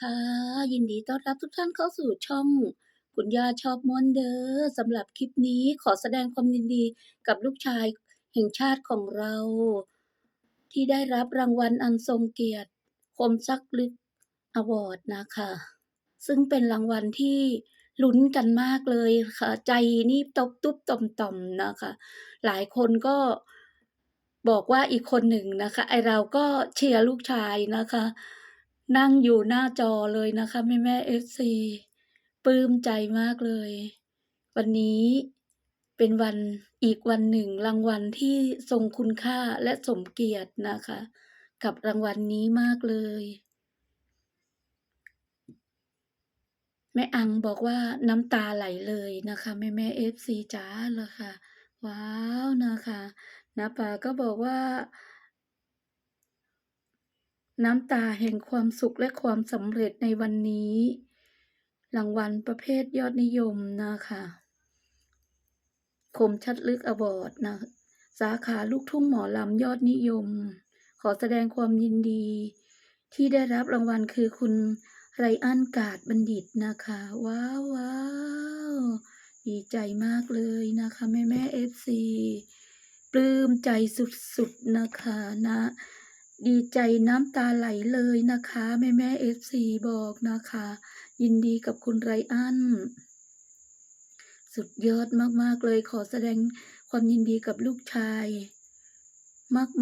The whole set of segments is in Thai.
ค่ะ ยินดีต้อนรับทุกท่านเข้าสู่ช่อง คุณย่าชอบม่วนเดอ้อสำหรับคลิปนี้ขอแสดงความยินดีกับลูกชายแห่งชาติของเรา ที่ได้รับรางวัลอันทรงเกียรติ คมชักลึกอวอร์ดนะคะ ซึ่งเป็นรางวัลที่ลุ้นกันมากเลยค่ะ ใจนี่ตบตุ๊บต่อมๆนะคะ หลายคนก็บอกว่าอีกคนหนึ่งนะคะ ไอเราก็เชียร์ลูกชายนะคะ นั่งอยู่หน้าจอเลยนะคะแม่แม่เอฟซีปลื้มใจมากเลย วันนี้เป็นวันอีกวันหนึ่งรางวัลที่ทรงคุณค่าและสมเกียรตินะคะ กับรางวัลนี้มากเลย แม่อังบอกว่าน้ำตาไหลเลยนะคะ แม่แม่เอฟซีจ้าเลยค่ะ ว้าวนะคะนะปาก็บอกว่า น้ำตาแห่งความสุขและความสำเร็จในวันนี้ รางวัลประเภทยอดนิยมนะคะคมชัดลึกอวอร์ดนะ สาขาลูกทุ่งหมอลำยอดนิยม ขอแสดงความยินดี ที่ได้รับรางวัลคือคุณไรอันกาดบัณฑิตนะคะ ว้าวว้าวดีใจมากเลยนะคะ แม่แม่เอฟซีปลื้มใจสุดๆนะคะนะ ดีใจน้ำตาไหลเลยนะคะ แม่แม่เอฟซีบอกนะคะ ยินดีกับคุณไรอัน สุดยอดมากๆเลยขอแสดงความยินดีกับลูกชาย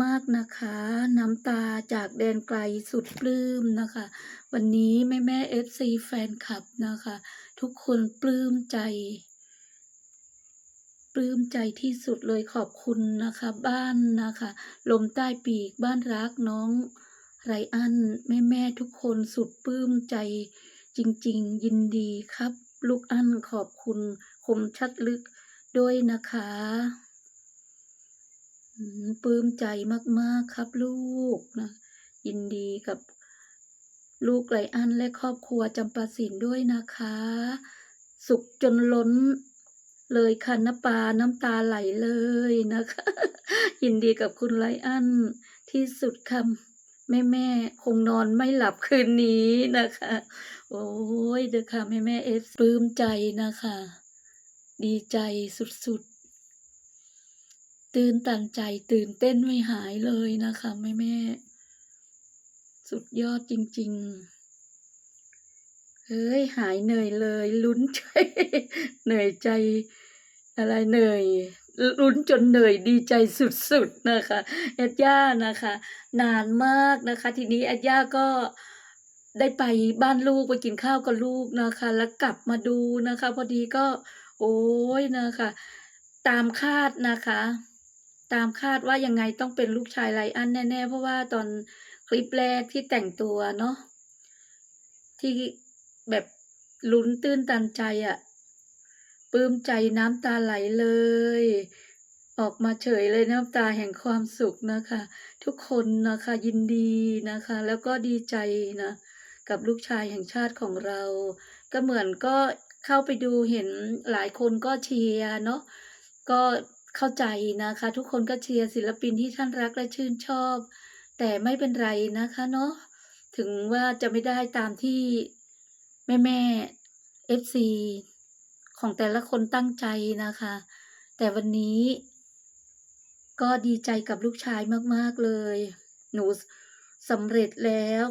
มากๆนะคะ น้ำตาจากแดนไกลสุดปลื้มนะคะ วันนี้แม่แม่เอฟซีแฟนคลับนะคะ ทุกคนปลื้มใจ ปลื้มใจที่สุดเลยขอบคุณนะคะบ้านนะคะ ลมใต้ปีกบ้านรักน้องไรอันแม่แม่ทุกคนสุดปลื้มใจ จริงๆ ยินดีครับ ลูกอันขอบคุณคมชัดลึกด้วยนะคะปลื้มใจมากๆครับลูกนะยินดีกับลูกไรอันและครอบครัวจำปาสินด้วยนะคะ สุขจนล้น เลยค่ะน้ำปลาน้ำตาไหลเลยนะคะ ยินดีกับคุณไรอันที่สุดคำแม่แม่คงนอนไม่หลับคืนนี้นะคะ โอ้ยเด้อค่ะแม่แม่เอฟปลื้มใจนะคะ ดีใจสุดๆ ตื่นตันใจตื่นเต้นไม่หายเลยนะคะแม่แม่สุดยอดจริง ๆเฮ้ย หายเหนื่อยเลย ลุ้นใจ เหนื่อยใจ อะไรเหนื่อยลุ้นจนเหนื่อยดีใจสุดๆนะคะเอ็ดย่านะคะ นานมากนะคะ ทีนี้เอ็ดย่าก็ได้ไปบ้านลูกไปกินข้าวกับลูกนะคะ แล้วกลับมาดูนะคะ พอดีก็ โอ้ยนะคะ ตามคาดนะคะ ตามคาดว่ายังไงต้องเป็นลูกชายไรอันแน่ๆ เพราะว่าตอนคลิปแรกที่แต่งตัวเนาะที่แบบลุ้นตื้นตันใจอะ ปลื้มใจน้ำตาไหลเลย ออกมาเฉยเลยน้ำตาแห่งความสุขนะคะ ทุกคนนะคะยินดีนะคะ แล้วก็ดีใจนะกับลูกชายแห่งชาติของเรา ก็เหมือนก็เข้าไปดูเห็นหลายคนก็เชียร์เนาะก็เข้าใจนะคะ ทุกคนก็เชียร์ศิลปินที่ท่านรักและชื่นชอบ แต่ไม่เป็นไรนะคะเนาะถึงว่าจะไม่ได้ตามที่แม่แม่เอฟซี ของแต่ละคนตั้งใจนะคะ แต่วันนี้ ก็ดีใจกับลูกชายมากๆเลย หนูสำเร็จแล้ว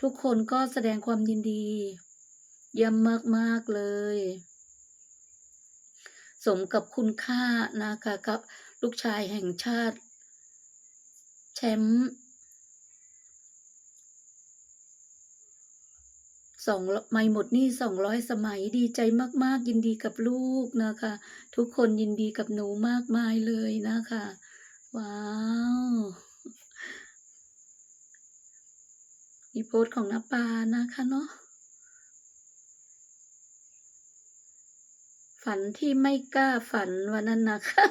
ทุกคนก็แสดงความยินดี เยี่ยมมากๆเลย สมกับคุณค่านะคะกับลูกชายแห่งชาติ แชมป์ สองไม่หมดหนี่สองร้อยสมัยดีใจมากๆ ยินดีกับลูกนะคะ ทุกคนยินดีกับหนูมากมายเลยนะคะ ว้าวมีโพสของน้าปานะคะเนาะฝันที่ไม่กล้าฝันวันนั้นนะคะ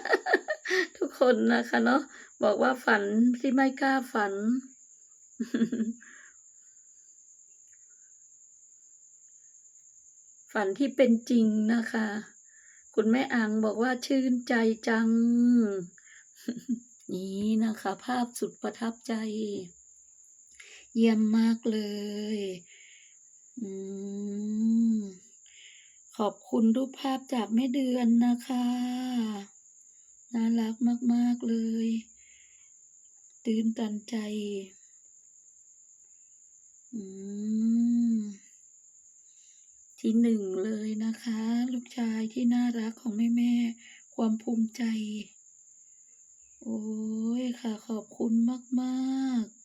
ทุกคนนะคะเนาะบอกว่าฝันที่ไม่กล้าฝัน ฝันที่เป็นจริงนะคะ คุณแม่อังบอกว่าชื่นใจจัง นี่นะคะ ภาพสุดประทับใจ เยี่ยมมากเลยอืมขอบคุณรูปภาพจากแม่เดือนนะคะ น่ารักมาก ๆ เลย ตื้นตันใจ อืม ที่หนึ่งเลยนะคะ ลูกชายที่น่ารักของแม่ๆความภูมิใจ โอ๊ยค่ะ ขอบคุณมากๆ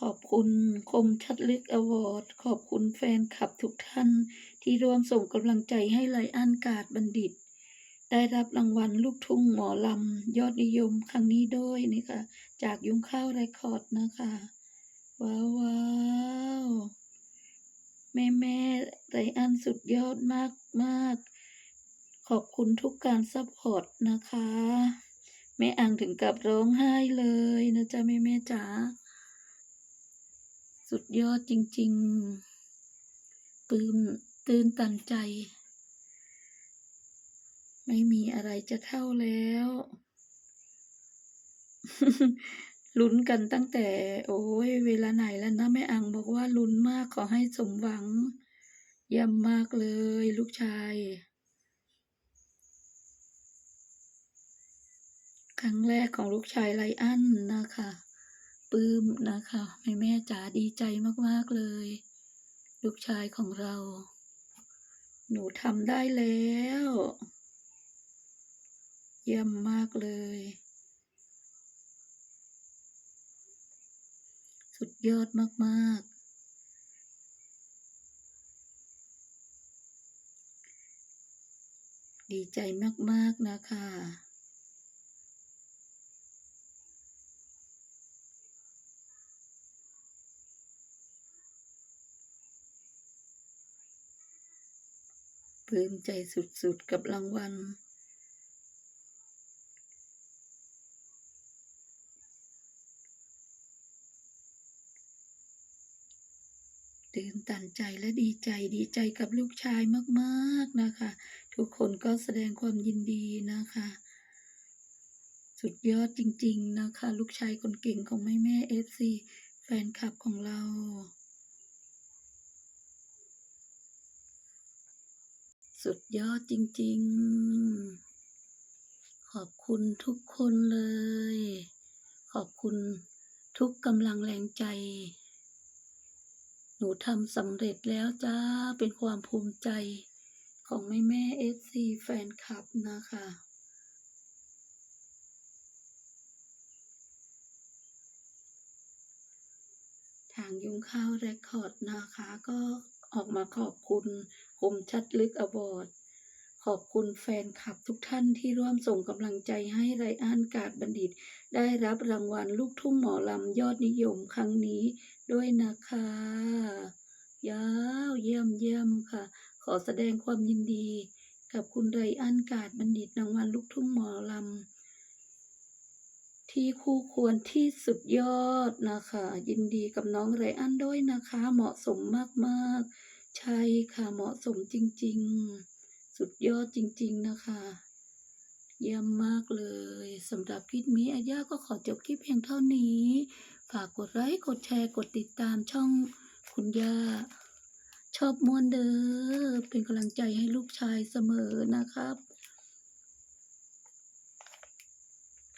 ขอบคุณคมชัดลึกอวอร์ด ขอบคุณแฟนคลับทุกท่าน ที่ร่วมส่งกำลังใจให้ไลอ้อนกาจบัณฑิต ได้รับรางวัลลูกทุ่งหมอลำ ยอดนิยมครั้งนี้ด้วยนี่ค่ะ จากยุ้งข้าวเรคคอร์ดนะคะ ว้าวๆ แม่ๆไลอ้อนสุดยอดมากๆขอบคุณทุกการซัปพอร์ตนะคะ แม่อังถึงกับร้องไห้เลยนะจ๊ะ แม่ๆจ๋าสุดยอดจริงๆปลื้มตื้นตันใจ ไม่มีอะไรจะเท่าแล้ว ลุ้นกันตั้งแต่ โอ๊ยเวลาไหนแล้วนะแม่อังบอกว่าลุ้นมากขอให้สมหวังเยี่ยมากเลยลูกชาย ครั้งแรกของลูกชายไลอ้อนนะคะปื้มนะคะแม่ๆจ๋าดีใจมากๆเลย ลูกชายของเรา หนูทำได้แล้ว เยี่ยมมากเลย สุดยอดมากๆ ดีใจมากๆนะคะ ปลื้มใจสุดๆกับรางวัล ตื้นตัน ใจและดีใจดีใจกับลูกชายมากๆนะคะ ทุกคนก็แสดงความยินดีนะคะ สุดยอดจริง ๆนะคะ ลูกชายคนเก่งของแม่ๆ FC แฟนคลับของเราสุดยอดจริง ๆ ขอบคุณทุกคนเลย ขอบคุณทุกกำลังแรงใจ หนูทำสำเร็จแล้วจ้า เป็นความภูมิใจของแม่ๆ FC แฟนคลับนะคะทางยุงข้าวเรคคอร์ดนะคะ ก็ออกมาขอบคุณคมชัดลึกอวอร์ดขอบคุณแฟนคลับทุกท่านที่ร่วมส่งกำลังใจให้ไลอ้อนกาจบัณฑิต ได้รับรางวัลลูกทุ่งหมอลำยอดนิยมครั้งนี้ ด้วยนะคะ ยาวเยี่ยมๆค่ะ ขอแสดงความยินดี กับคุณไลอ้อนกาจบัณฑิตรางวัลลูกทุ่งหมอลำที่คู่ควรที่สุดยอดนะคะ ยินดีกับน้องไรอันด้วยนะคะ เหมาะสมมากๆ ใช่ค่ะเหมาะสมจริง ๆ สุดยอดจริง ๆ นะคะเยี่ยมมากเลยสำหรับคลิปนี้อาย่าก็ขอจบคลิปเพียงเท่านี้ ฝากกดไลค์กดแชร์กดติดตามช่องคุณย่า ชอบมวนเด้อเป็นกำลังใจให้ลูกชายเสมอนะครับ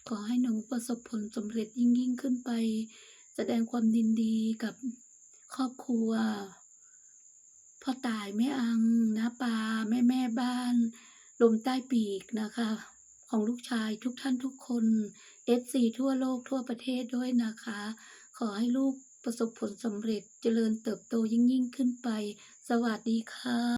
ขอให้หนูประสบผลสำเร็จยิ่งๆขึ้นไป แสดงความยินดีกับครอบครัวพ่อตายแม่อังน้าปาแม่ๆบ้าน ลมใต้ปีกนะคะ ของลูกชายทุกท่านทุกคน FC ทั่วโลกทั่วประเทศด้วยนะคะ ขอให้ลูกประสบผลสำเร็จเจริญเติบโตยิ่งยิ่งขึ้นไป สวัสดีค่ะ